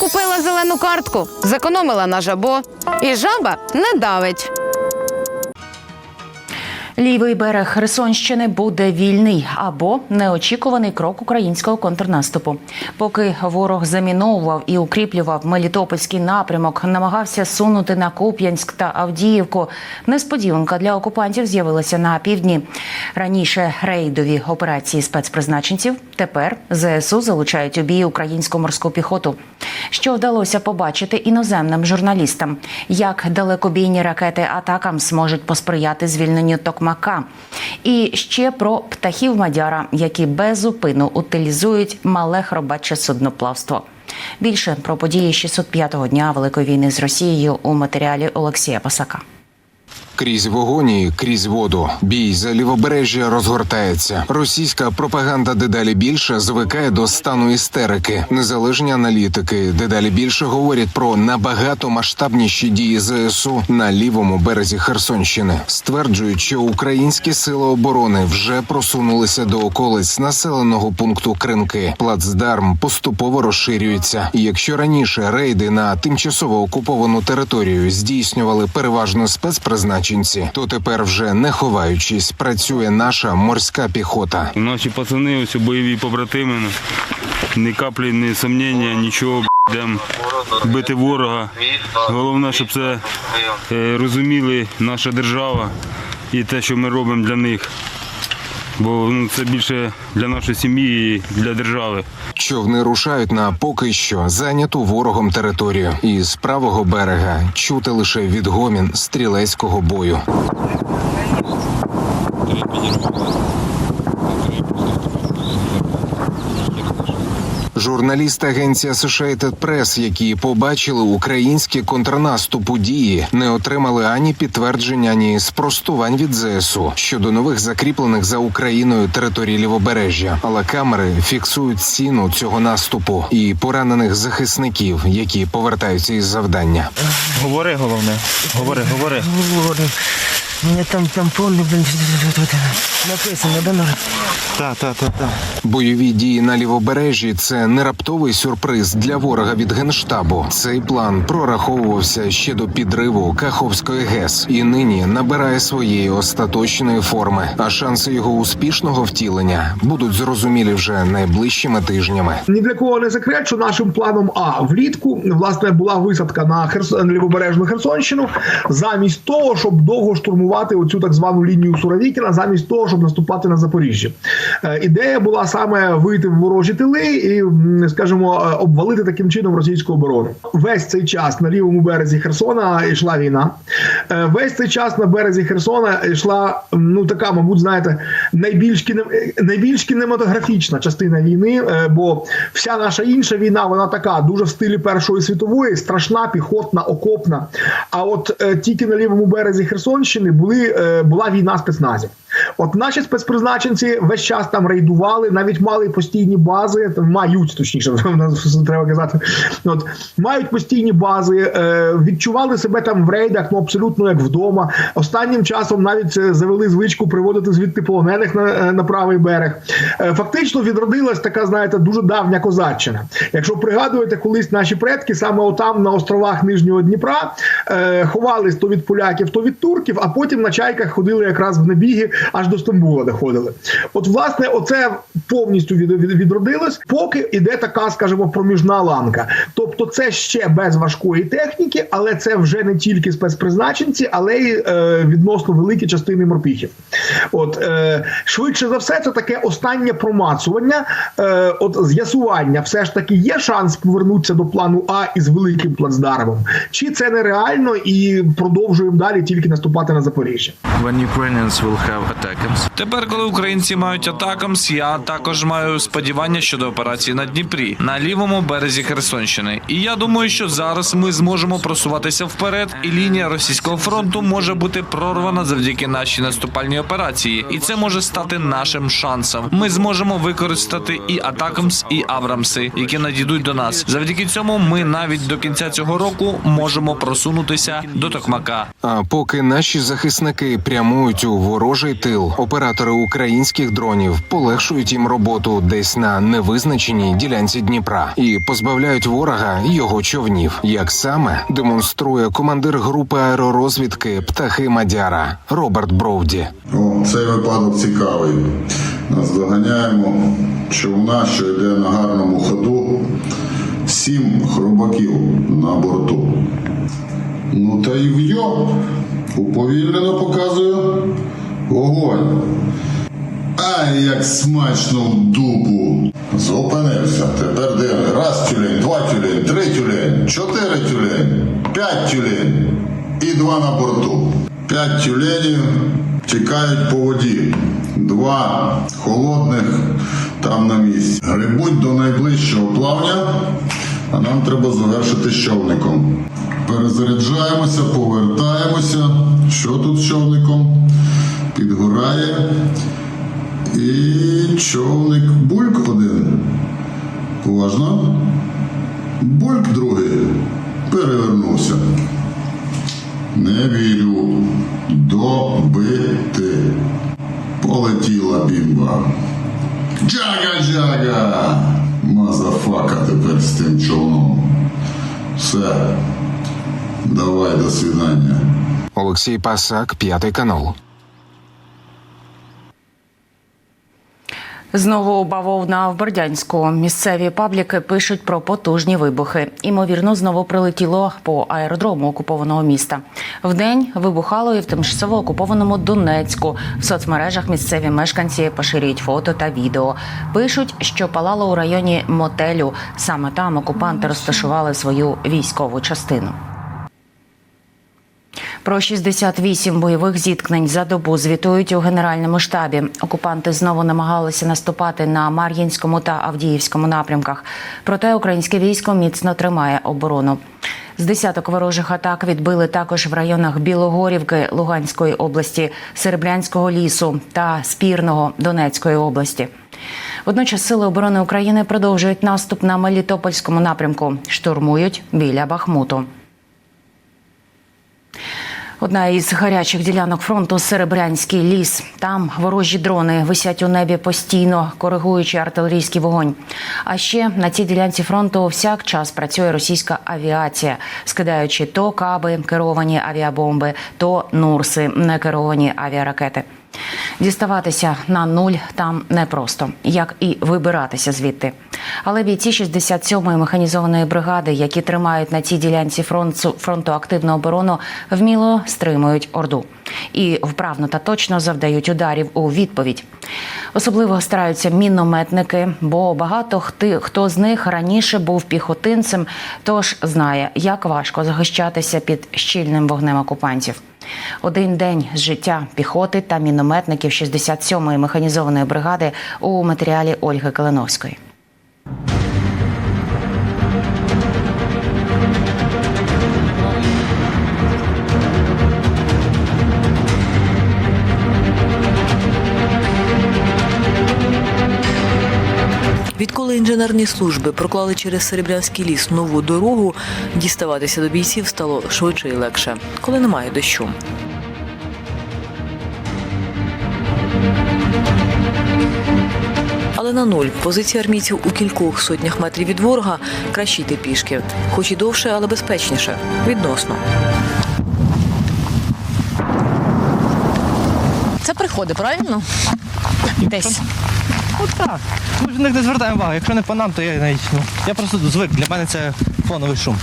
Купила зелену картку, зекономила на жабо, і жаба не давить. Лівий берег Херсонщини буде вільний або неочікуваний крок українського контрнаступу. Поки ворог заміновував і укріплював Мелітопольський напрямок, намагався сунути на Куп'янськ та Авдіївку. Несподіванка для окупантів з'явилася на півдні. Раніше рейдові операції спецпризначенців. Тепер ЗСУ залучають у бій українську морську піхоту. Що вдалося побачити іноземним журналістам, як далекобійні ракети атакам зможуть посприяти звільненню Токмака, і ще про птахів Мадяра, які безупину утилізують мале хробаче судноплавство. Більше про події 605-го дня Великої війни з Росією у матеріалі Олексія Пасака. Крізь вогонь і крізь воду. Бій за лівобережжя розгортається. Російська пропаганда дедалі більше звикає до стану істерики. Незалежні аналітики дедалі більше говорять про набагато масштабніші дії ЗСУ на лівому березі Херсонщини. Стверджують, що українські сили оборони вже просунулися до околиць населеного пункту Кринки. Плацдарм поступово розширюється. Якщо раніше рейди на тимчасово окуповану територію здійснювали переважно спецпризначенці, то тепер вже не ховаючись, працює наша морська піхота. Наші пацани, ось бойові побратими, ні каплі, ні сумніння, нічого йдемо бити ворога. Головне, щоб це е, розуміли наша держава і те, що ми робимо для них. Бо ну, це більше для нашої сім'ї і для держави. Човни рушають на поки що зайняту ворогом територію. І з правого берега чути лише відгомін стрілецького бою. Журналісти агенції Associated Press, які побачили український контрнаступ у дії, не отримали ані підтвердження, ані спростувань від ЗСУ щодо нових закріплених за Україною територій лівобережжя. Але камери фіксують ціну цього наступу і поранених захисників, які повертаються із завдання. Говори головне. Говори, говори. Говорю. Мені там там повно, блін, написано, да, ну, Так, так, так, так. Бойові дії на лівобережжі це не раптовий сюрприз для ворога від генштабу. Цей план прораховувався ще до підриву Каховської ГЕС і нині набирає своєї остаточної форми. А шанси його успішного втілення будуть зрозумілі вже найближчими тижнями. Ні для кого не секрет, що нашим планом А влітку власне була висадка на Херс... на лівобережну Херсонщину, замість того, щоб довго штурмувати оцю так звану лінію Суровікіна, замість того, щоб наступати на Запоріжжя. Е, ідея була саме вийти в ворожі тили і, скажімо, е, обвалити таким чином російську оборону. Весь цей час на лівому березі Херсона йшла війна. Е, весь цей час на березі Херсона йшла ну така, мабуть, знаєте, найбільш кіне... найбільш кінематографічна частина війни, бо вся наша інша війна, вона така дуже в стилі Першої світової, страшна, піхотна, окопна. А от тільки на лівому березі Херсонщини були, е, була війна спецназів. От наші спецпризначенці весь час там рейдували, навіть мали постійні бази, мають точніше, треба казати. От мають постійні бази, е, відчували себе там в рейдах, ну абсолютно як вдома. Останнім часом навіть е, завели звичку приводити звідти полонених на, е, на правий берег. Фактично відродилась така, знаєте, дуже давня козаччина. Якщо пригадуєте, колись наші предки саме отам на островах Нижнього Дніпра ховались то від поляків, то від турків, а потім на чайках ходили якраз в набіги аж до Стамбула доходили. От, власне, оце повністю від, від, відродилось, поки іде така, скажімо, проміжна ланка. Тобто, це ще без важкої техніки, але це вже не тільки спецпризначенці, але й е, відносно великі частини морпіхів. От е, швидше за все, це таке останнє промацування, е, от з'ясування, все ж таки є шанс повернутися до плану А із великим плацдармом, чи це нереально і продовжуємо далі тільки наступати на Запоріжжя. when Ukrainians will have. Тепер, коли українці мають атакамс, я також маю сподівання щодо операції на Дніпрі на лівому березі Херсонщини. І я думаю, що зараз ми зможемо просуватися вперед, і лінія російського фронту може бути прорвана завдяки нашій наступальній операції, і це може стати нашим шансом. Ми зможемо використати і атакамс, і Абрамси, які надійдуть до нас. Завдяки цьому ми навіть до кінця цього року можемо просунутися до Токмака. А поки наші захисники прямують у ворожий тил, оператори українських дронів полегшують їм роботу десь на невизначеній ділянці Дніпра і позбавляють ворога його човнів. Як саме демонструє командир групи аеророзвідки Птахи Мадяра Роберт Броуді. О, цей випадок цікавий. Наздоганяємо човна, що йде на гарному ходу. Сім хробаків на борту. Ну та й вйо. Уповільнено показує вогонь. Ай, як смачно в дупу. Зупинився. Тепер диви. Раз тюлень, два тюлень, три тюлень, чотири тюлень, п'ять тюлень і два на борту. П'ять тюленів тікають по воді. Два холодних там на місці. Грибуть до найближчого плавня, а нам треба завершити з човником. Перезаряджаємося, повертаємося. Що тут з човником? Підгорає. І човник бульк один. Уважно. Бульк другий. Перевернувся. Не вірю. Добити. Полетіла бімба. Джага-джага! Мазафака тепер з тим човном. Все. Давай, до свидання. Олексій Пасак, п'ятий канал. Знову бавовна в Бердянську. Місцеві пабліки пишуть про потужні вибухи. Імовірно, знову прилетіло по аеродрому окупованого міста. Вдень вибухало і в тимчасово окупованому Донецьку. В соцмережах місцеві мешканці поширюють фото та відео. Пишуть, що палало у районі мотелю. Саме там окупанти розташували свою військову частину. Про 68 бойових зіткнень за добу звітують у генеральному штабі. Окупанти знову намагалися наступати на Мар'їнському та Авдіївському напрямках. Проте українське військо міцно тримає оборону. З десяток ворожих атак відбили також в районах Білогорівки Луганської області, Серебрянського лісу та Спірного Донецької області. Водночас сили оборони України продовжують наступ на Мелітопольському напрямку, штурмують біля Бахмуту. Одна із гарячих ділянок фронту Серебрянський ліс. Там ворожі дрони висять у небі постійно, коригуючи артилерійський вогонь. А ще на цій ділянці фронту всяк час працює російська авіація, скидаючи то каби керовані авіабомби, то нурси не керовані авіаракети. Діставатися на нуль там непросто, як і вибиратися звідти. Але бійці 67-ї механізованої бригади, які тримають на цій ділянці фронту, фронту активну оборону, вміло стримують орду і вправно та точно завдають ударів у відповідь. Особливо стараються мінометники, бо багато хти, хто з них раніше був піхотинцем, тож знає, як важко захищатися під щільним вогнем окупантів. Один день з життя піхоти та мінометників 67-ї механізованої бригади у матеріалі Ольги Калиновської. Відколи інженерні служби проклали через Серебрянський ліс нову дорогу, діставатися до бійців стало швидше і легше, коли немає дощу. Але на нуль позиції армійців у кількох сотнях метрів від ворога краще йти пішки, хоч і довше, але безпечніше. Відносно. Це приходи, правильно? Десь. Отак. Ми ж на них не звертаємо увагу. Якщо не по нам, то я навіть ну, я просто звик. Для мене це фоновий шум.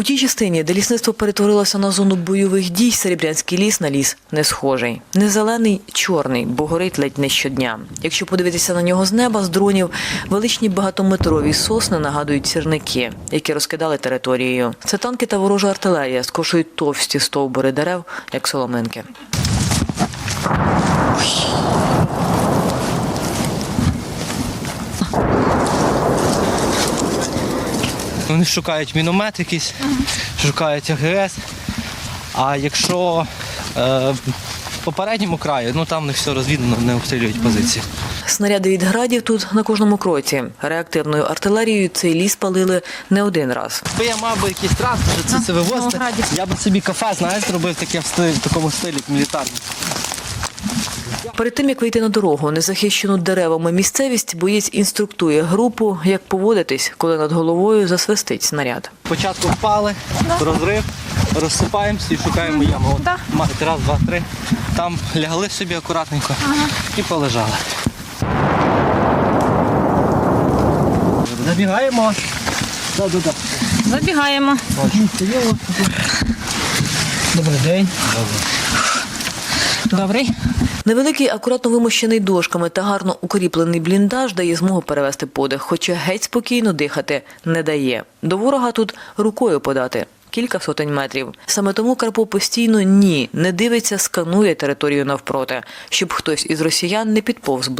У тій частині, де лісництво перетворилося на зону бойових дій, Серебрянський ліс на ліс не схожий. Не зелений, чорний, бо горить ледь не щодня. Якщо подивитися на нього з неба, з дронів, величні багатометрові сосни нагадують сірники, які розкидали територією. Це танки та ворожа артилерія скошують товсті стовбури дерев, як соломинки. Вони шукають міномет якийсь, шукають АГС. А якщо е, в попередньому краю, ну там в них все розвідано, не обстрілюють позиції. Снаряди від градів тут на кожному кроці. Реактивною артилерією цей ліс палили не один раз. Якби я мав би якийсь транспорт, це, це вивозити, я б собі кафе, знаєш, зробив таке в стилі, в такому стилі, як мілітарному. Перед тим як вийти на дорогу, незахищену деревами місцевість, боєць інструктує групу, як поводитись, коли над головою засвистить снаряд. Спочатку впали, розрив, розсипаємося і шукаємо яму. От, раз, два, три. Там лягли собі акуратненько і полежали. Забігаємо. Забігаємо. Добрий день. Добрий. Невеликий, акуратно вимощений дошками та гарно укріплений бліндаж дає змогу перевести подих, хоча геть спокійно дихати не дає. До ворога тут рукою подати. Кілька сотень метрів. Саме тому Карпо постійно ні, не дивиться, сканує територію навпроти, щоб хтось із росіян не підповз ближче.